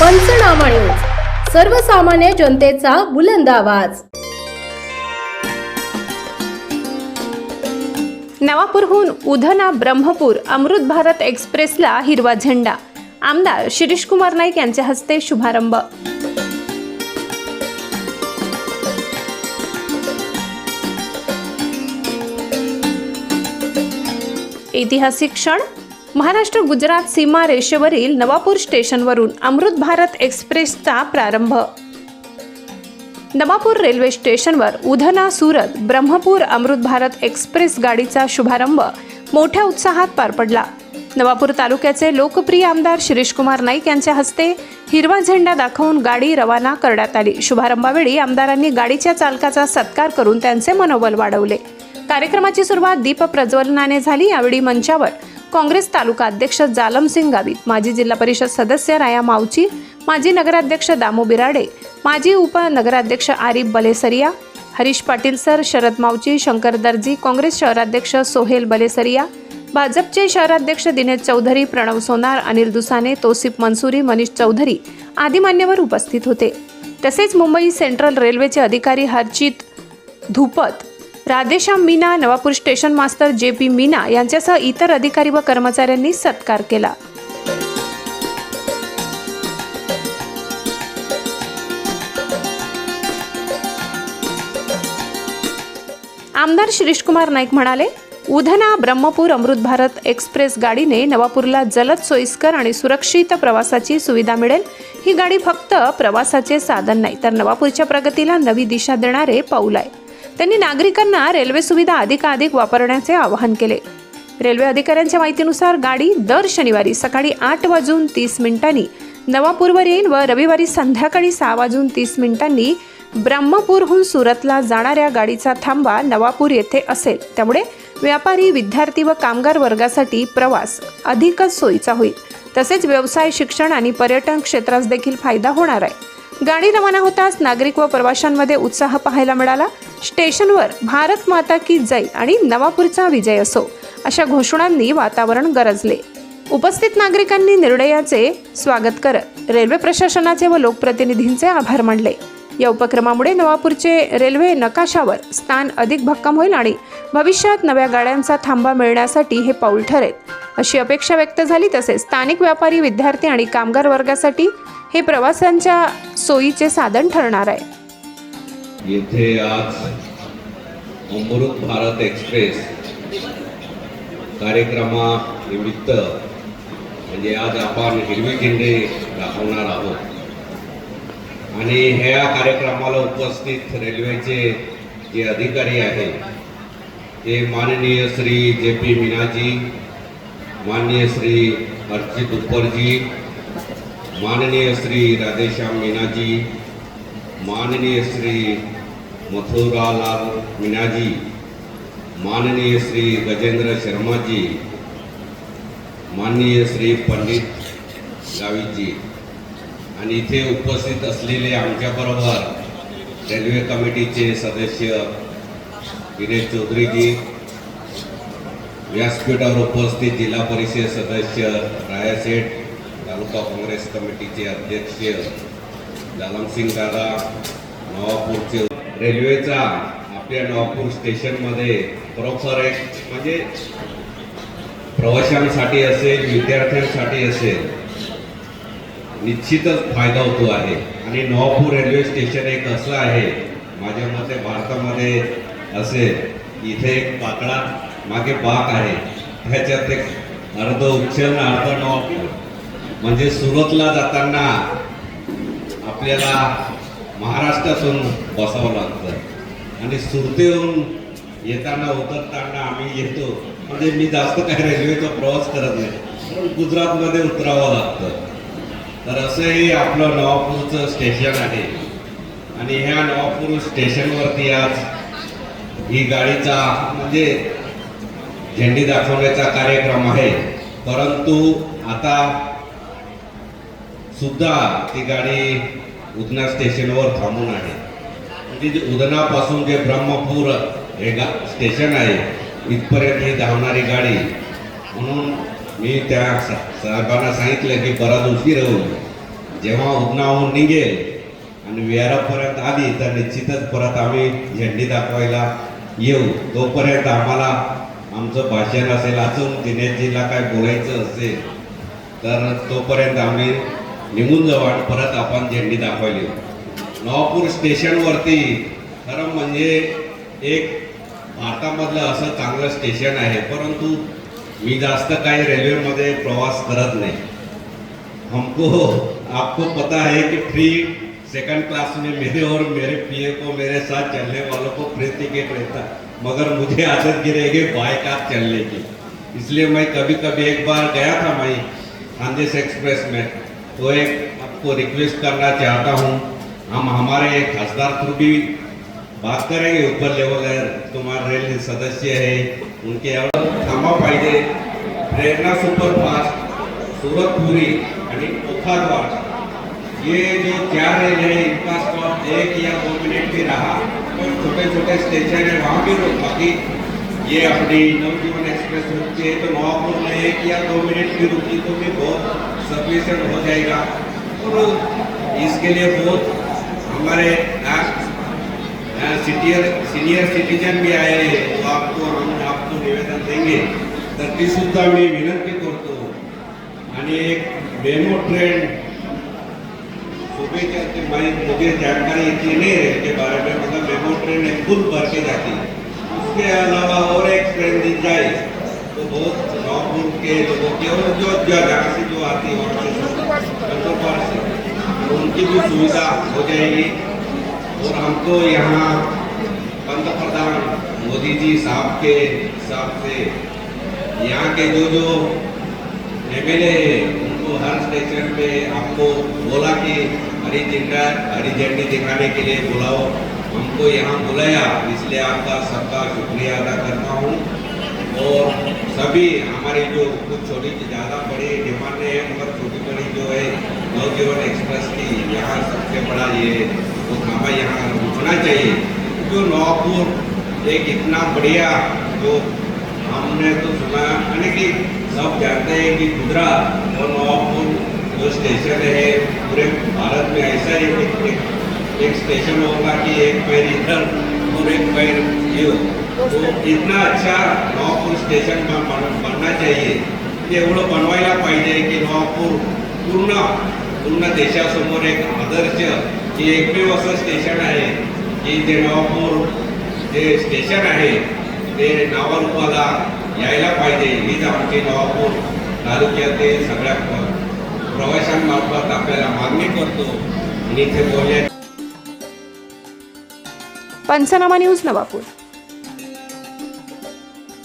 पंचनामा न्यूज. सर्वसामान्य जनतेचा बुलंद आवाज. नवापूरहून उधना ब्रह्मपूर अमृत भारत एक्सप्रेसला हिरवा झेंडा. आमदार शिरीष कुमार नाईक यांच्या हस्ते शुभारंभ. ऐतिहासिक क्षण महाराष्ट्र गुजरात सीमा रेषेवरील नवापूर स्टेशनवरून अमृत भारत एक्सप्रेसचा प्रारंभ. नवापूर रेल्वे स्टेशनवर उधना सुरत ब्रह्मपूर अमृत भारत एक्सप्रेस गाडीचा शुभारंभ मोठ्या उत्साहात पार पडला. नवापूर तालुक्याचे लोकप्रिय आमदार शिरीषकुमार नाईक यांच्या हस्ते हिरवा झेंडा दाखवून गाडी रवाना करण्यात आली. शुभारंभावेळी आमदारांनी गाडीच्या चालकाचा सत्कार करून त्यांचे मनोबल वाढवले. कार्यक्रमाची सुरुवात दीप प्रज्वलनाने झाली. यावेळी मंचावर काँग्रेस तालुका अध्यक्ष जालमसिंग गावित माजी जिल्हा परिषद सदस्य राया मावची माजी नगराध्यक्ष दामो बिराडे माजी उपनगराध्यक्ष आरिफ बलेसरिया हरीश पाटील सर शरद मावची शंकर दर्जी काँग्रेस शहराध्यक्ष सोहेल बलेसरिया भाजपचे शहराध्यक्ष दिनेश चौधरी प्रणव सोनार अनिल दुसाने तोसिफ मनसुरी मनीष चौधरी आदी मान्यवर उपस्थित होते. तसेच मुंबई सेंट्रल रेल्वेचे अधिकारी Harchit Dhupat Radheshyam Meena Navapur station master J P Meena यांच्यासह इतर अधिकारी व कर्मचाऱ्यांनी सत्कार केला. आमदार शिरीषकुमार नाईक म्हणाले उधना ब्रह्मपूर अमृत भारत एक्सप्रेस गाडीने नवापूरला जलद सोयीस्कर आणि सुरक्षित प्रवासाची सुविधा मिळेल. ही गाडी फक्त प्रवासाचे साधन नाही तर नवापूरच्या प्रगतीला नवी दिशा देणारे पाऊल आहे. त्यांनी नागरिकांना रेल्वे सुविधा अधिकाधिक वापरण्याचे आवाहन केले. रेल्वे अधिकाऱ्यांच्या माहितीनुसार गाडी दर शनिवारी सकाळी आठ वाजून तीस मिनिटांनी नवापूरवर येईल व रविवारी संध्याकाळी सहा वाजून तीस मिनिटांनी ब्रह्मपूरहून सुरतला जाणाऱ्या गाडीचा थांबा नवापूर येथे असेल. त्यामुळे व्यापारी विद्यार्थी व कामगार वर्गासाठी प्रवास अधिकच सोयीचा होईल. तसेच व्यवसाय शिक्षण आणि पर्यटन क्षेत्रास देखील फायदा होणार आहे. गाडी रवाना होताच नागरिक व प्रवाशांमध्ये उत्साह पाहायला मिळाला. स्टेशनवर भारत माता की जय आणि नवापूरचा विजय असो अशा घोषणांनी वातावरण गरजले. उपस्थित नागरिकांनी निर्णयाचे स्वागत करत रेल्वे प्रशासनाचे व लोकप्रतिनिधींचे आभार मानले. या उपक्रमामुळे नवापूरचे रेल्वे नकाशावर स्थान अधिक भक्कम होईल आणि भविष्यात नव्या गाड्यांचा थांबा मिळण्यासाठी हे पाऊल ठरेल अशी अपेक्षा व्यक्त झाली. तसेच स्थानिक व्यापारी विद्यार्थी आणि कामगार वर्गासाठी हे प्रवासांच्या सोयीचे साधन ठरणार आहे. येथे आज अमृत भारत एक्सप्रेस कार्यक्रमानिमित्त म्हणजे आज आपण हिरवी झेंडे दाखवणार आहोत. आणि ह्या कार्यक्रमाला उपस्थित रेल्वेचे जे अधिकारी आहेत ते माननीय श्री जे पी मीनाजी माननीय श्री अर्चित उपरजी माननीय श्री राधेश्याम मीनाजी माननीय श्री मथुरालाल मीनाजी माननीय श्री गजेंद्र शर्माजी माननीय श्री पंडित गावीजी आणि इथे उपस्थित असलेले आमच्याबरोबर रेल्वे कमिटीचे सदस्य दिनेश चौधरीजी व्यासपीठावर उपस्थित जिल्हा परिषद सदस्य रायासेठ तालुका काँग्रेस कमिटीचे अध्यक्ष जालमसिंग दादा नवापूरचे रेल्वेचा आपल्या नागपूर स्टेशनमध्ये खरोखर एक म्हणजे प्रवाशांसाठी असेल विद्यार्थ्यांसाठी असेल निश्चितच फायदा होतो आहे. आणि नवापूर रेल्वे स्टेशन एक असं आहे माझ्या मते भारतामध्ये असेल इथे एक पाकडा मागे बाक आहे. ह्याच्यात एक अर्ध उच्चन अर्ध नवापूर. म्हणजे सुरतला जाताना आपल्याला महाराष्ट्रातून बसावं लागतं. आणि सुरतेहून येताना उतरताना आम्ही येतो. म्हणजे मी जास्त काही रेल्वेचा प्रवास करत नाही पण गुजरातमध्ये उतरावं लागतं. तर असंही आपलं नवापूरचं स्टेशन आहे. आणि ह्या नवापूर स्टेशनवरती आज ही गाडीचा म्हणजे झेंडी दाखवण्याचा कार्यक्रम आहे. परंतु आता सुद्धा ती गाडी उदना स्टेशनवर थांबून आहे. म्हणजे उदनापासून जे ब्रह्मपूर हे गा स्टेशन आहे इथपर्यंत ही धावणारी गाडी. म्हणून मी त्या साहेबांना सांगितलं की बराच उशीर होईल जेव्हा उदनाहून निघेल आणि विहारापर्यंत आली तर निश्चितच परत आम्ही झेंडी दाखवायला येऊ. तोपर्यंत आम्हाला आमचं भाषण असेल अजून दिनेशजीला काय बोलायचं असेल तर तोपर्यंत आम्ही निघून आणि परत आपण झेंडी नवापूर स्टेशनवरती खरं म्हणजे एक भारतामधलं असं चांगलं स्टेशन आहे, परंतु मी जास्त काही रेल्वेमध्ये प्रवास करत नाही. हमको, आपको पता है कि फ्री सेकंड क्लास में मेरे और मेरे पीए को मेरे साथ चलने वालों को फ्री टिकट रहता मगर मुझे आदत गिरेगी बाय कार चलने की। इसलिए मैं कभी कभी एक बार गया था मैं खानदेश एक्सप्रेस में। तो एक आपको रिक्वेस्ट करना चाहता हूँ। हम हमारे खासदार थ्रू भी बात करेंगे, ऊपर लेवल है, तुम्हारे रेल सदस्य है, उनके थांबा पाहिजे प्रेरणा सुपरफास्ट सूरत पुरी आणि ओखाद्वार ये जो चार रेल है, इनका स्टॉप एक या दो मिनट भी रहा तो छोटे छोटे स्टेशन है, वहाँ भी रोक बाकी ये अपनी नवजीवन एक्सप्रेस रुकती है तो नवापुर में एक या दो मिनट भी रुकी तो भी बहुत सफिशियंट हो जाएगा। और इसके लिए बहुत हमारे सीनियर सीनियर सिटीजन भी आए हैं। तो आपको, हम आपको निवेदन देंगे तर ती सुद्धा मी विनंती करतो। आणि एक मेमो ट्रेन सुबह चलते मैं मुझे जानकारी इतनी नहीं है इसके बारे में मतलब मेमो ट्रेन एक फुल भर के जाती है। उसके अलावा और एक ट्रेन दी जाए। तो बहुत नौपुर के लोगों के और जो जो से जो आती है और से उनकी भी सुविधा हो जाएगी। और हमको यहाँ पंतप्रधान मोदी जी साहब के हिसाब से यहाँ के जो जो एम एल है उनको हर स्टेशन पे आपको बोला कि हरी झंडा हरी झंडी दिखाने के लिए बुलाओ। हमको यहाँ बुलाया इसलिए आपका सबका शुक्रिया अदा करता हूँ। और सभी हमारी जो कुछ छोटी ज़्यादा बड़ी डिमांड है मगर छोटी बड़ी जो है नवजीवन एक्सप्रेस की यहाँ सबसे बड़ा ये वो खामा यहाँ रुकना चाहिए। जो नवापुर एक इतना बढ़िया जो हमने तो सुना यानी कि सब जानते हैं कि गुजरा और नवापुर जो स्टेशन है पूरे भारत में ऐसा ही एक, एक, एक स्टेशन होगा कि एक पैर इधर ब्रेक पैर ये तो इतना अच्छा नवापुर स्टेशन बन- बन- बनना चाहिए ते एवढं बनवायला पाहिजे की नवापूर पूर्ण पूर्ण देशासमोर एक आदर्श की एकमेव असं स्टेशन आहे की जे नवापूर जे स्टेशन आहे ते नावारूपाला यायला पाहिजे. हीच आमची नवापूर तालुक्यातील सगळ्या प्रवाशांमार्फत आपल्याला मागणी करतो. आणि इथे बोलण्या पंचनामा न्यूज नवापूर.